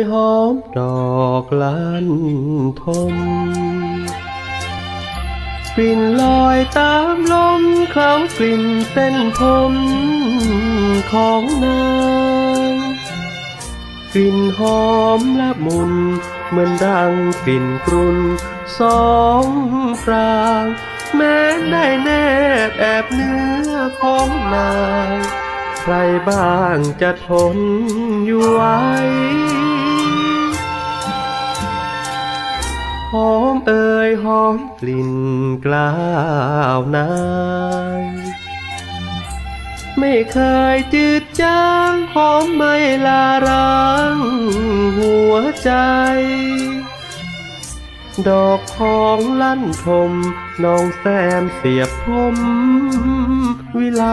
ยหอมดอกลันทม กลิ่นลอยตามลมเคล้ากลิ่นเส้นผมของนางกลิ่นหอมละมุน เหมือนดังกลิ่นกรุ่นสองปรางแม้ได้แนบแอบเนื้อของนาง ใครบ้างจะทนอยู่ไหว เอ่ยหอมกลิ่นกล้าวนายไม่เคยจืดจางหอมไม่ลาร้างหัวใจ ดอกของลั่นทมน้องแซมเสียบพรมวิไล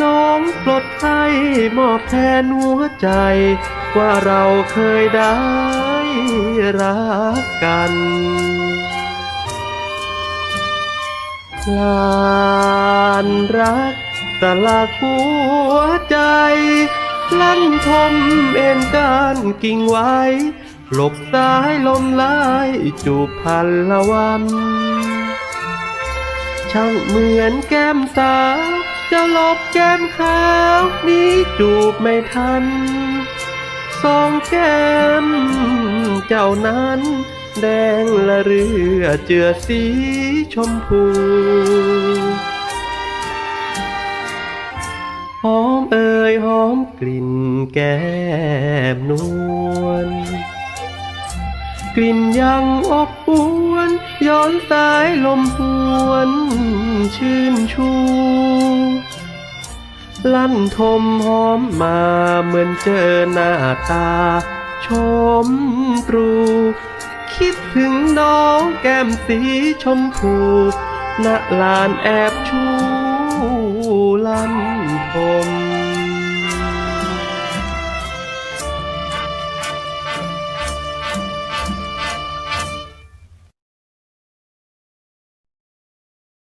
น้องปลดให้มอบแทนหัวใจ ว่าเราเคยได้รักกันลานรักสลักหัวใจ ลั่นทมเอ็นการกิ่งไว้ หลบสายลมลายจูบพันละวัน ช่างเหมือนแก้มสาว จะหลบแก้มขาวนี้จูบไม่ทัน สองแก้มเจ้านั้น แดงละเรือเจือสีชมพูหอมเอ่ยหอมกลิ่นแก้มนวลกลิ่นยังอบอวนย้อนสายลมหวนชื่นชู ลั่นทมหอมมาเหมือนเจอหน้าตา ชมตรู คิดถึงน้องแก้มสีชมพูณลานแอบชูลั่นทม